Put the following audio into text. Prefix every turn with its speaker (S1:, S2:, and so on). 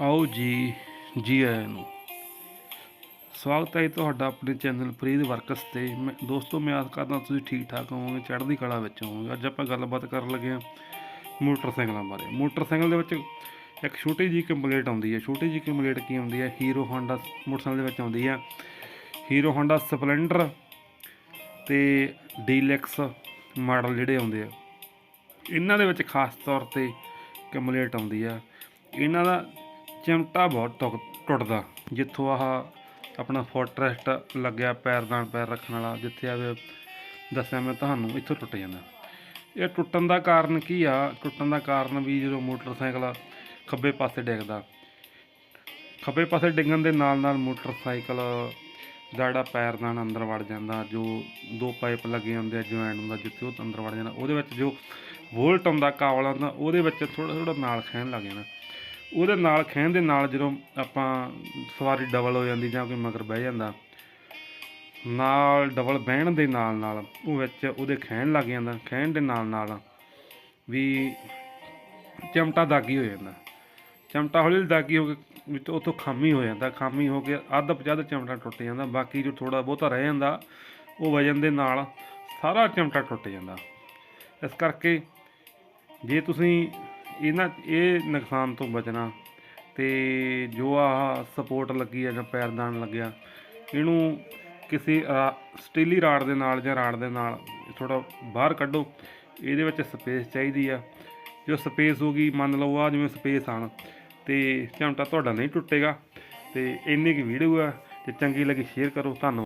S1: ਆਓ ਜੀ ਜੀ ਆਇਆਂ ਨੂੰ। ਸਵਾਗਤ ਹੈ ਤੁਹਾਡਾ ਆਪਣੇ ਚੈਨਲ ਫਰੀਦ ਵਰਕਸ ਤੇ। ਮੈਂ ਦੋਸਤੋ, ਮੈਂ ਆਸ ਕਰਦਾ ਤੁਸੀਂ ਠੀਕ ਠਾਕ ਹੋਵੋਗੇ, ਚੜ੍ਹਦੀ ਕਲਾ ਵਿੱਚ ਹੋਵੋਗੇ। ਅੱਜ ਆਪਾਂ ਗੱਲਬਾਤ ਕਰਨ ਲੱਗੇ ਹਾਂ ਮੋਟਰਸਾਈਕਲਾਂ ਬਾਰੇ। ਮੋਟਰਸਾਈਕਲ ਦੇ ਵਿੱਚ ਇੱਕ ਛੋਟੀ ਜਿਹੀ ਕੰਪਲੇਟ ਆਉਂਦੀ ਹੈ। ਛੋਟੀ ਜਿਹੀ ਕੰਪਲੇਟ ਕੀ ਆਉਂਦੀ ਹੈ? ਹੀਰੋ ਹਾਂਡਾ ਮੋਟਰਸਾਈਕਲ ਦੇ ਵਿੱਚ ਆਉਂਦੀ ਹੈ। ਹੀਰੋ ਹਾਂਡਾ ਸਪਲੈਂਡਰ ਤੇ ਡੀਲੈਕਸ ਮਾਡਲ ਜਿਹੜੇ ਆਉਂਦੇ ਆ। ਇਹਨਾਂ ਦੇ ਵਿੱਚ ਖਾਸ ਤੌਰ ਤੇ ਕੰਪਲੇਟ ਆਉਂਦੀ ਆ। ਇਹਨਾਂ ਦਾ ਚਿਮਟਾ ਬਹੁਤ ਟੁੱਕ- ਟੁੱਟਦਾ। ਜਿੱਥੋਂ ਆਹ ਆਪਣਾ ਫੋਟਰੈਸਟ ਲੱਗਿਆ ਪੈਰਦਾਨ ਪੈਰ ਰੱਖਣ ਵਾਲਾ, ਜਿੱਥੇ ਆਵੇ ਦੱਸਿਆ ਮੈਂ ਤੁਹਾਨੂੰ, ਇੱਥੋਂ ਟੁੱਟ ਜਾਂਦਾ। ਇਹ ਟੁੱਟਣ ਦਾ ਕਾਰਨ ਕੀ ਆ? ਟੁੱਟਣ ਦਾ ਕਾਰਨ ਵੀ ਜਦੋਂ ਮੋਟਰਸਾਈਕਲ ਖੱਬੇ ਪਾਸੇ ਡਿੱਗਦਾ। ਖੱਬੇ ਪਾਸੇ ਡਿੱਗਣ ਦੇ ਨਾਲ ਨਾਲ ਮੋਟਰਸਾਈਕਲ ਦਾ ਜਿਹੜਾ ਪੈਰਦਾਨ ਅੰਦਰ ਵੜ ਜਾਂਦਾ, ਜੋ ਦੋ ਪਾਈਪ ਲੱਗੇ ਹੁੰਦੇ ਆ, ਜੁਆਇੰਟ ਹੁੰਦਾ, ਜਿੱਥੇ ਉਹ ਅੰਦਰ ਵੜ ਜਾਂਦਾ। ਉਹਦੇ ਵਿੱਚ ਜੋ ਵੋਲਟ ਆਉਂਦਾ ਕਾਬਲ ਆਉਂਦਾ, ਉਹਦੇ ਵਿੱਚ ਥੋੜਾ ਥੋੜਾ ਨਾਲ ਖਹਿਣ ਲੱਗ ਜਾਣਾ ਉਹਦੇ ਨਾਲ, ਖਹਿਣ ਦੇ ਨਾਲ ਜਦੋਂ ਆਪਾਂ ਸਵਾਰੀ ਡਬਲ ਹੋ ਜਾਂਦੀ ਜਾਂ ਕੋਈ ਮਗਰ ਬਹਿ ਜਾਂਦਾ, ਨਾਲ ਡਬਲ ਬਹਿਣ ਦੇ ਨਾਲ ਨਾਲ ਉਹ ਵਿੱਚ ਉਹਦੇ ਖਹਿਣ ਲੱਗ ਜਾਂਦਾ, ਖਹਿਣ ਦੇ ਨਾਲ ਨਾਲ ਵੀ ਚਮਟਾ ਦਾਗੀ ਹੋ ਜਾਂਦਾ। ਚਮਟਾ ਹੌਲੀ ਹੌਲੀ ਦਾਗੀ ਹੋ ਕੇ ਵਿੱਚ ਉਤੋਂ ਖਾਮੀ ਹੋ ਜਾਂਦਾ, ਖਾਮੀ ਹੋ ਕੇ ਅੱਧ ਪਜੱਧ ਚਮਟਾ ਟੁੱਟ ਜਾਂਦਾ, ਬਾਕੀ ਜੋ ਥੋੜਾ ਬਹੁਤਾ ਰਹਿ ਜਾਂਦਾ, ਉਹ ਵਜਨ ਦੇ ਨਾਲ ਸਾਰਾ ਚਮਟਾ ਟੁੱਟ ਜਾਂਦਾ। ਇਸ ਕਰਕੇ ਜੇ ਤੁਸੀਂ ਇਹਨਾਂ ਇਹ ਨੁਕਸਾਨ ਤੋਂ ਬਚਣਾ ਤੇ ਜੋ ਆਹ ਸਪੋਰਟ ਲੱਗੀ ਹੈ ਜਾਂ ਪੈਰਦਾਨ ਲੱਗਿਆ, ਇਹਨੂੰ ਕਿਸੇ ਰਾ- ਸਟੀਲੀ ਰਾਡ ਦੇ ਨਾਲ ਜਾਂ ਰਾਡ ਦੇ ਨਾਲ ਥੋੜਾ ਬਾਹਰ ਕੱਢੋ, ਇਹਦੇ ਵਿੱਚ ਸਪੇਸ ਚਾਹੀਦੀ ਆ। ਜੋ ਸਪੇਸ ਹੋਗੀ ਮੰਨ ਲਓ ਆ ਜਿਵੇਂ ਸਪੇਸ ਆਣ ਤੇ ਝਮਟਾ ਤੁਹਾਡਾ ਨਹੀਂ ਟੁੱਟੇਗਾ, ਤੇ ਇੰਨੀ ਕੁ ਵੀਡੀਓ ਆ, ਤੇ ਚੰਗੀ ਲੱਗੀ, ਸ਼ੇਅਰ ਕਰੋ, ਧੰਨਵਾਦ।